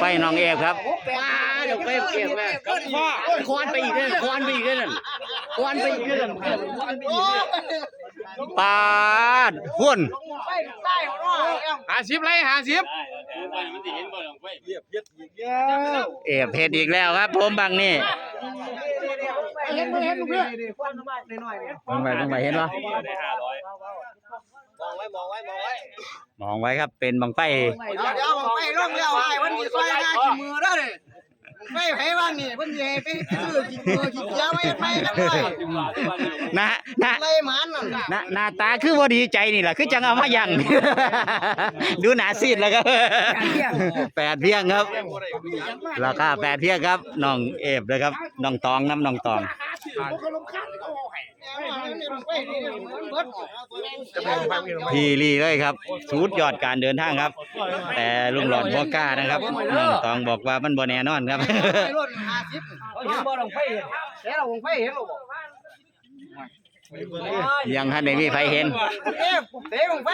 ไฟน้องเอฟครับว้าเดี๋ยวไปเก็บแม่คอนไปอีกเลยคอนไปอีกเลยนั่นคอนไปอีกเลยนั่นปาดพุ่นหาสิบไรหาสิบเอฟเฮ็ดอีกแล้วครับ ผมบังนี่เห็นไหมเห็นลูกเพื่อนมองไปมองไปเห็นปะมองไว้ครับเป็นบังไฟเดี๋ยวเดี๋ยวผม ไปร่องแล้วไอ้วันนี้ซอยหน้าขี้มือแล้วเลยไม่ไผบ้างนี่เพิ่นสิให้ไปซื้อขี้มือขี้เกียจไม่ไปกันเลยนะนะไรหมันนั่นนะหน้าตาคือว่าดีใจนี่แหละคือจังเอามายัง ดูหนาซีดแล้วครับแปดเพียงครับราคาแปดเพียงครับน้องเอฟเลยครับน้องตองน้ำน้องตอง พีรีเลยครับสูดยอดการเดินทางครับ แต่ลุงหลอดบ่กล้านะครับน้องตองบอกว่ามันบ่แน่นอนครับไปรถ50เห็นบ่ลงไฟเห็นแล้วลงไฟเห็นหรอบ่ ยังทันได้มีไฟเห็นเอ๊ะเตะลงไฟ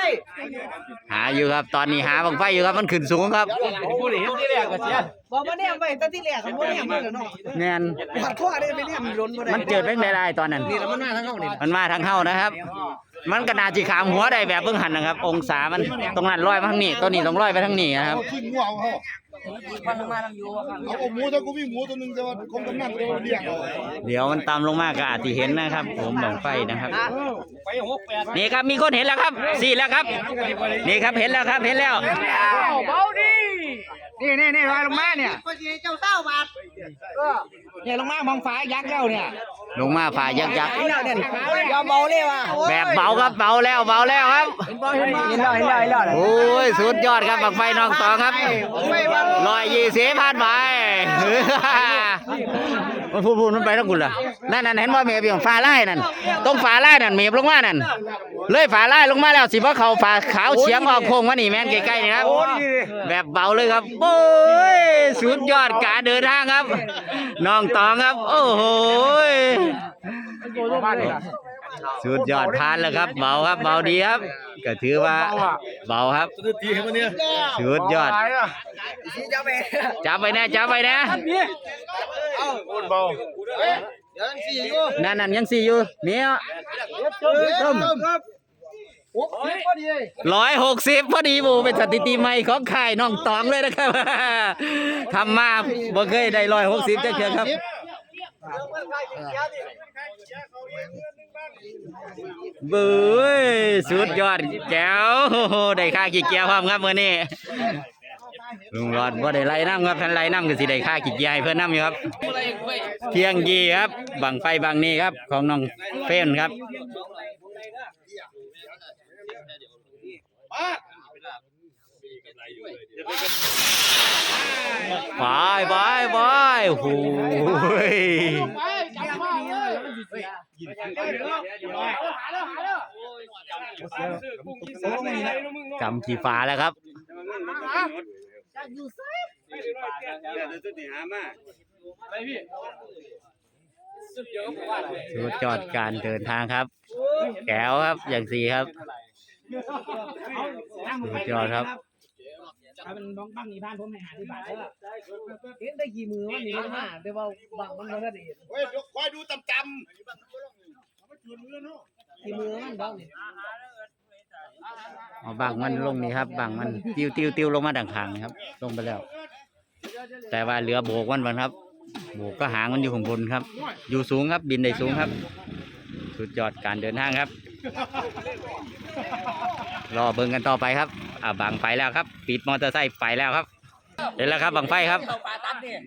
หาอยู่ครับ ตอนนี้หาบังไฟอยู่ครับมันขึ้นสูงครับผู้เห็นที่แรกก็เสียบ่บ่แนมไปแต่ที่แรกก็บ่แนมเลยเนาะแน่นหัดข้อได้ไปแนมล้นบ่ได้มันเจิดเป็นหลายๆตอนนั้นนี่แล้วมันมาทางเฮานี่มันมาทางเข้านะครับ มันกระนาจีขามหัวได้แบบเพิ่งหันนะครับ องศามันตรงนั้นลอยมาทางนี้ตัวนี้ต้องลอยไปทางนี้นะครับ ขี้งูเอาเขาเอาหมูถ้ากูมีหมูตัวหนึงแต่ว่าคงกำนันตัวเลี้ยงเอาเดี๋ยวมันตามลงมากก็อาจจะเห็นนะครับ ผมบังไฟนะครับนี่ครับมีคนเห็นแล้วครับสี่แล้วครับ นี่ครับเห็นแล้วครับเห็นแล้ว เบาดินี่นี่นี่ลอยลงมาเนี่ยก็สิให้เจ้าเศร้าบาท เนี่ยลงมามองฟ้ายักษ์เจ้าเนี่ยลงมาฝ่ายักษ์ยักษ์ยอมเบาเลยว่ะแบบเบาครับเบาแล้วเบาแล้วครับ เห็นแล้วเห็นแล้วเห็นแล้วโอ้ยสุดยอดครับบังไฟน้องตองครับไม่ว่าลอยยี่สิบพันไปมันพูดพูดมันไปทั้งคุณล่ะนั่นนั่นเห็นว่าเมียเบี่ยงฟ้าไล่นั่นตรงฟ้าไล่นั่นเมียบลงมานั่นเลยฟ้าไล่ลงมาแล้วสิว่าเขาฟ้าขาวเฉียงออกโค้งมานี่แม่นใกล้ๆนี่ครับแบบเบาเลยครับโอ้ยสุดยอดการเดินทางครับ น้องตองครับ โอ้โหสุดยอดพานแล้วครับเบาครับเบาดีครับ ก็ถือว่าเบาครับตีให้มันเนี่ยสุดยอดจับไปนะจับไปนะคนเบาเดี๋ยวสี่อยู่นั่นนั่นยังสี่อยู่เนี่ยต้ม โอ้ยพอดีร้อยหกสิบพอดีบูเป็นสถิติใหม่ของค่ายน้องตองเลยนะครับ ทำมาบ่เคยได้ร้อยหกสิบจะเชื่อครับ เบ้ยสุดยอดแจ๋วได้ค่ากี่เกียร์พร้อมครับเมื้อนี้ลุงรอดบ่ได้ไล่น้ำครับท่านไล่น้ำก็สิได้ค่ากี่เกียร์ให้เพิ่อนน้ำอยู่ครับ เที่ยงยีครับบังไฟบังนี้ครับ ของน้องเฟ้นครับ ไปไปไปโอ้ยกำขี่ฟ้าแล้วครับสุดยอดการเดินทางครับ แก้วครับอย่างสีครับ ยอดครับมันบ้องบ้างนี่พานผมให้หาที่บ้านแล้วเห็นได้กี่มือวะนี่ลงมาแต่ว่าบังมันบ่ได้เห็นเฮ้ยคอยดูจำจกี่มือมันบ้างนี่เอาบังมันลงนี่ครับบังมันติวติวติวลงมาดังขางครับ ลงไปแล้ว แต่ว่าเหลือโบกมันมันครับ โบกก็หางมันอยู่ข้างบนครับ อยู่สูงครับบินได้สูงครับ สุดยอดการเดินทางครับ รอเบิ่งกันต่อไปครับ อ่าบังไปแล้วครับ ปิดมอเตอร์ไซค์ไปแล้วครับเห็นแล้วครับบังไฟครับ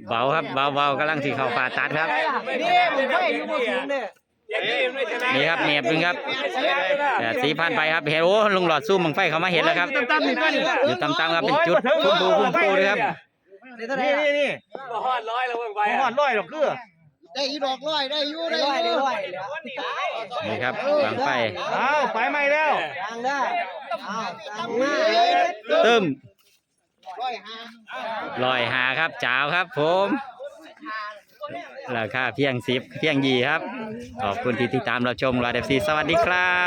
เบาครับเบาเบากำลังสีเข้าป่าตัดครับ นี่มันไฟอยู่บ่สูงเนี่ยนี่ครับเมียบนึงครับแต่สีพันไปครับเห็นโอ้ลุงหลอดสู้บังไฟเขามาเห็นแล้วครับตั้มนี่ตั้มนี่อยู่ตำๆครับเป็นจุดพุ่มพูพุ่มพูเลยครับนี่นี่นี่หอดร้อยแล้วเว้ยไปหอดร้อยหรอกคือได้อีดอกร้อยได้อยู่ได้ร้อยได้ร้อยแล้ว นี่ครับบังไฟอ้าวไปใหม่แล้วทางได้อ้าวตามมาตึมร้อยห้าลอยหาครับจ้าวครับ ผมราคาเพียงสิบเพียงยีครับ ขอบคุณที่ติดตามเราชมรายเดฟซีสวัสดีครับ